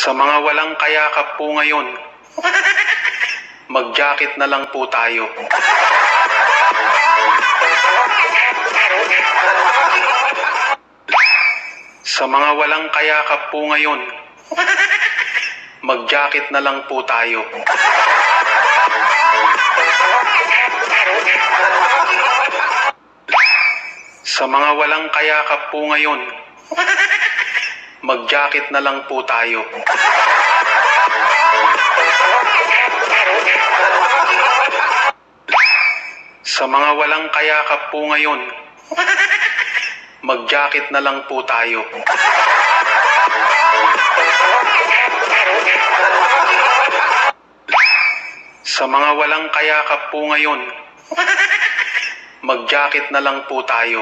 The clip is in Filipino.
Sa mga walang kayakap po ngayon, mag-jacket na lang po tayo. Sa mga walang kayakap po ngayon, mag-jacket na lang po tayo. Sa mga walang kayakap po ngayon, mag-jacket na lang po tayo. Sa mga walang kayakap po ngayon, mag-jacket na lang po tayo. Sa mga walang kayakap po ngayon, mag-jacket na lang po tayo.